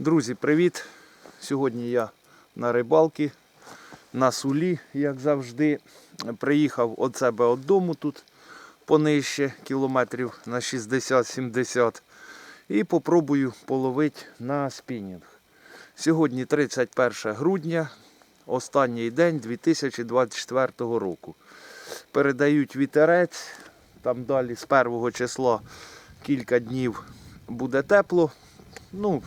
Друзі, привіт! Сьогодні я на рибалці, на сулі, як завжди. Приїхав від себе додому тут понижче, кілометрів на 60-70. І попробую половити на спінінг. Сьогодні 31 грудня, останній день 2024 року. Передають вітерець, там далі з 1 числа кілька днів буде тепло. Ну,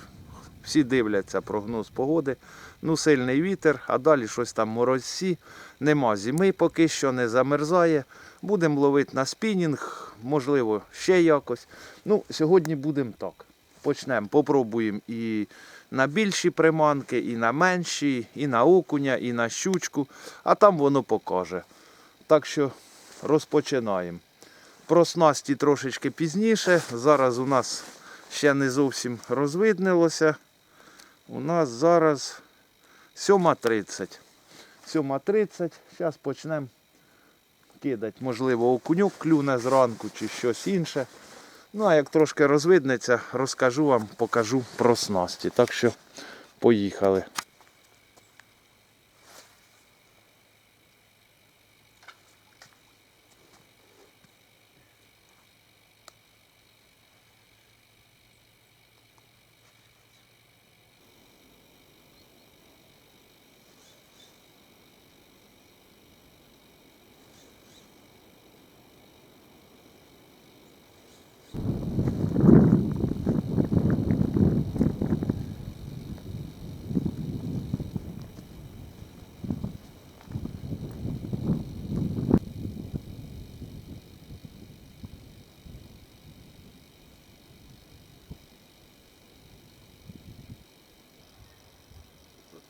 всі дивляться прогноз погоди. Ну, сильний вітер, а далі щось там морозці. Нема зими поки що не замерзає. Будемо ловити на спінінг, можливо, ще якось. Ну, сьогодні будемо так. Почнемо, попробуємо і на більші приманки, і на менші, і на окуня, і на щучку, а там воно покаже. Так що розпочинаємо. Про снасті трошечки пізніше. Зараз у нас ще не зовсім розвиднилося. У нас зараз 7.30. 7.30. Зараз почнемо кидати. Можливо, окунюк клюне зранку чи щось інше. Ну, а як трошки розвиднеться, розкажу вам, покажу про снасті. Так що поїхали.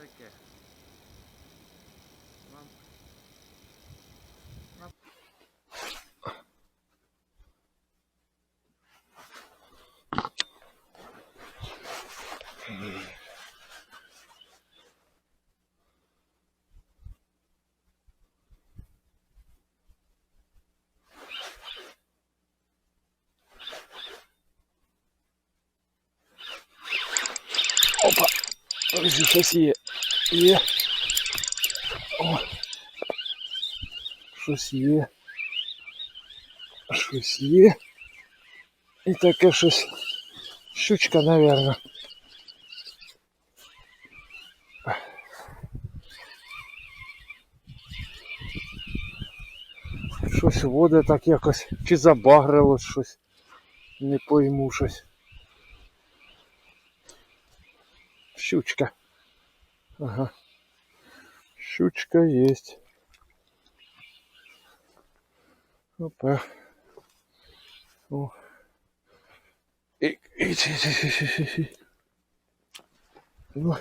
Таке? Опа! Друзі, щось є. Є. О. Щось є. Щось є. І таке щось. Щучка, наверное. Щось води так якось. Чи забагрило щось. Не пойму щось. Щучка. Ага. Щучка есть. Опа. О. И, и, и, и, и, и. Ну.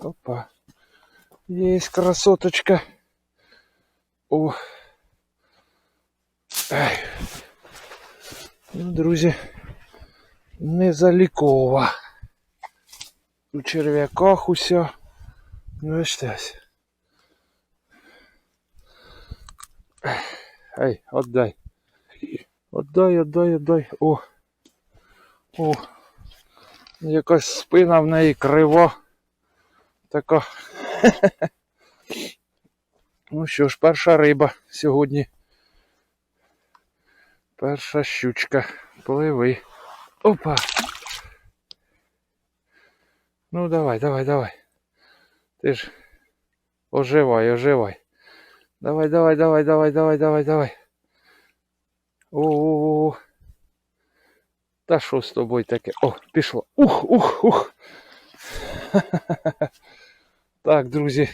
Опа. Есть красоточка. О. Ай. Ну, друзі, не залікова. У черв'яках усе. Ну і щось. Ей, отдай. Отдай, отдай, отдай. О. О. Якась спина в неї крива. Така. Ну що ж, перша риба сьогодні. Перша щучка. Пливи. Опа. Ну давай, давай, давай. Ти ж оживай, оживай. Давай, давай, давай, давай, давай, давай, давай. О-о-о. Та що з тобою таке? О, пішло. Ух, ух, ух. Так, друзі.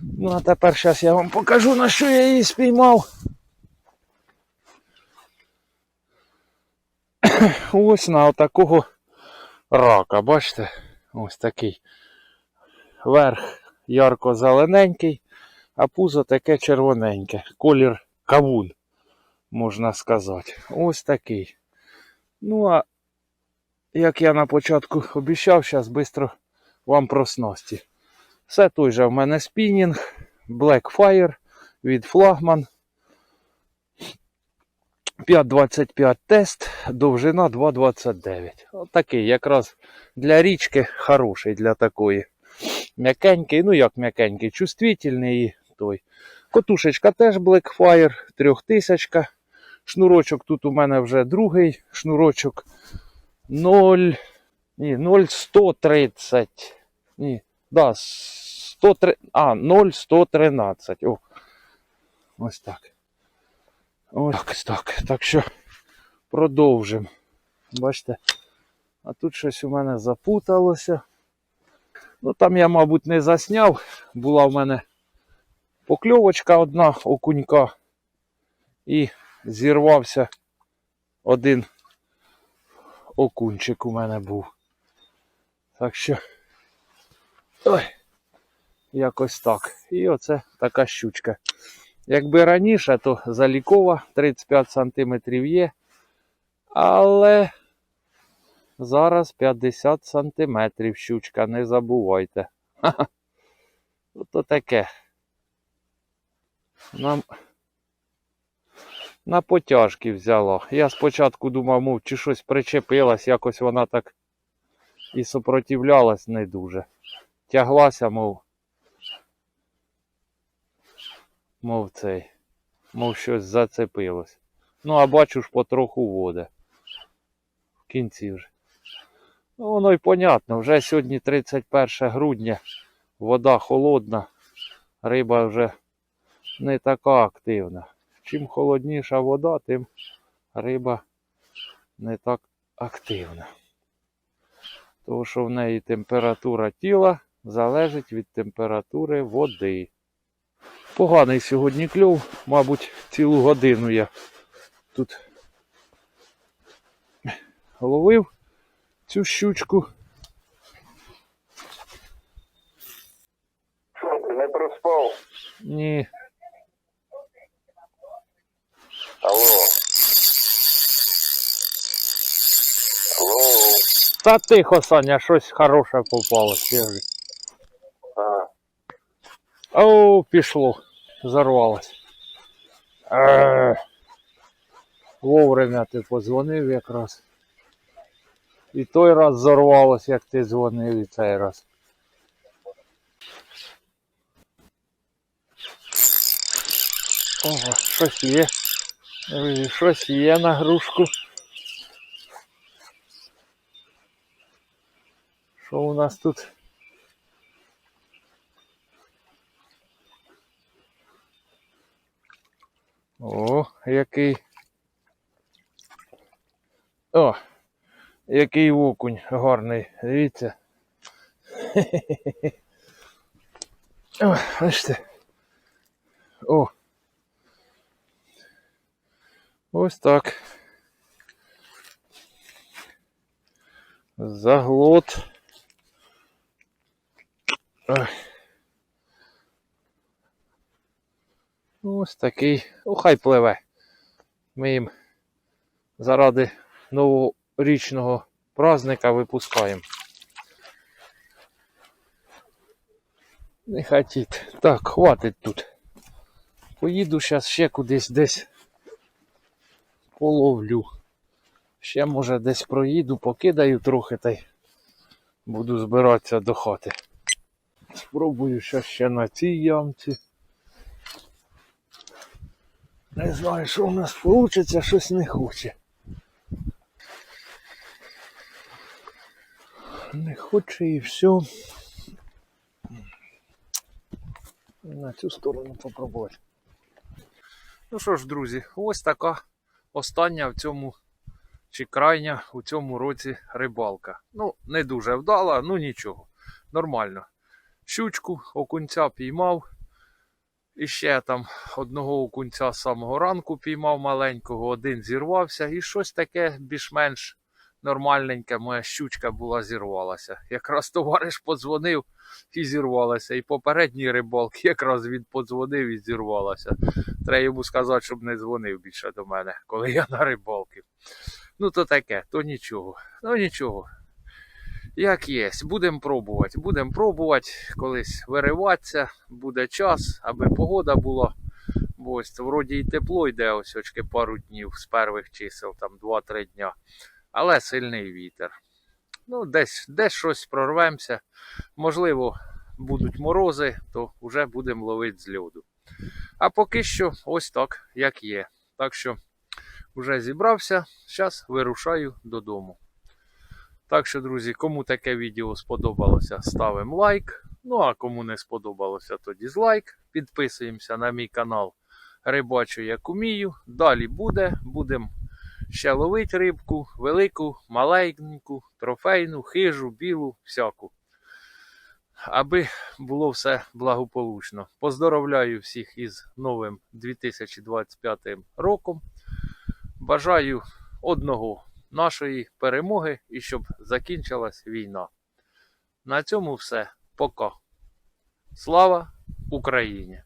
Ну а тепер зараз я вам покажу, на що я її спіймав. Ось на отакого рака, бачите? Ось такий. Верх ярко-зелененький, а пузо таке червоненьке. Колір кавун, можна сказати. Ось такий. Ну, а як я на початку обіцяв, зараз швидко вам про снасті. Все той же в мене спінінг, Blackfire від Flagman. 5,25 тест, довжина 2,29. Отакий, якраз для річки хороший для такої. М'якенький, ну як м'якенький, чувствительний той. Котушечка теж Blackfire, 3000. Шнурочок тут у мене вже другий. Шнурочок 0. Ні, 0,130. Ні, да, 103, а, 0,113. О. Ось так. Ось так, так. Що продовжимо. Бачите? А тут щось у мене запуталося. Ну там я, мабуть, не засняв. Була в мене покльовочка одна окунька. І зірвався один окунчик у мене був. Так що. Ой, якось так. І оце така щучка. Якби раніше, то залікова 35 см є. Але зараз 50 см щучка, не забувайте. Ха-ха. Ото таке. Нам на потяжки взяла. Я спочатку думав, мов, чи щось причепилась, якось вона так і супротивлялась не дуже. Тяглася, мов. Мов цей. Мов щось зацепилось. Ну, а бачу ж потроху воде. В кінці вже. Ну, воно й понятно, вже сьогодні 31 грудня, вода холодна, риба вже не така активна. Чим холодніша вода, тим риба не так активна. Тому що в неї температура тіла залежить від температури води. Поганий сьогодні кльов, мабуть, цілу годину я тут ловив цю щучку. Що ти не проспав? Ні, Алло. Алло. Та тихо, Саня, щось хороше попалось. О, пішло. Зарвалось. Е, Вовремя ти подзвонив якраз. І той раз зарвалось, як ти дзвонив, і цей раз. Ого, щось є. Щось є на грушку. Що у нас тут? О, який. О, який окунь гарний. Дивіться. О, бачите. О. Ось так. Заглот. Ой. Ось такий. О, хай пливе. Ми їм заради новорічного праздника випускаємо. Не хотіть. Так, хватить тут. Поїду зараз ще кудись десь половлю. Ще може десь проїду, покидаю трохи та й буду збиратися до хати. Спробую ще на цій ямці. Не знаю, що у нас вийде, щось не хоче. Не хоче і все. На цю сторону попробувати. Ну що ж, друзі, ось така остання в цьому чи крайня у цьому році рибалка. Ну, не дуже вдала, ну нічого. Нормально. Щучку, окунця піймав. І ще там одного окунця з самого ранку піймав маленького, один зірвався, і щось таке більш-менш нормальненьке, моя щучка була зірвалася. Якраз товариш подзвонив і зірвалася. І попередній рибалки якраз він подзвонив і зірвалася. Треба йому сказати, щоб не дзвонив більше до мене, коли я на рибалки. Ну, то таке, то нічого. Ну нічого. Як є, будемо пробувати. Будемо пробувати колись вириватися, буде час, аби погода була. Бо ось вроді і тепло йде ось очки пару днів з перших чисел, там 2-3 дня. Але сильний вітер. Ну, десь, десь щось прорвемося. Можливо, будуть морози, то вже будемо ловити з льоду. А поки що ось так, як є. Так що вже зібрався, зараз вирушаю додому. Так що, друзі, кому таке відео сподобалося, ставимо лайк. Ну а кому не сподобалося, то дізлайк. Підписуємося на мій канал Рибачу як умію. Далі буде. Будемо ще ловити рибку, велику, маленьку, трофейну, хижу, білу, всяку. Аби було все благополучно. Поздоровляю всіх із новим 2025 роком. Бажаю одного нашої перемоги і щоб закінчилась війна. На цьому все. Пока. Слава Україні!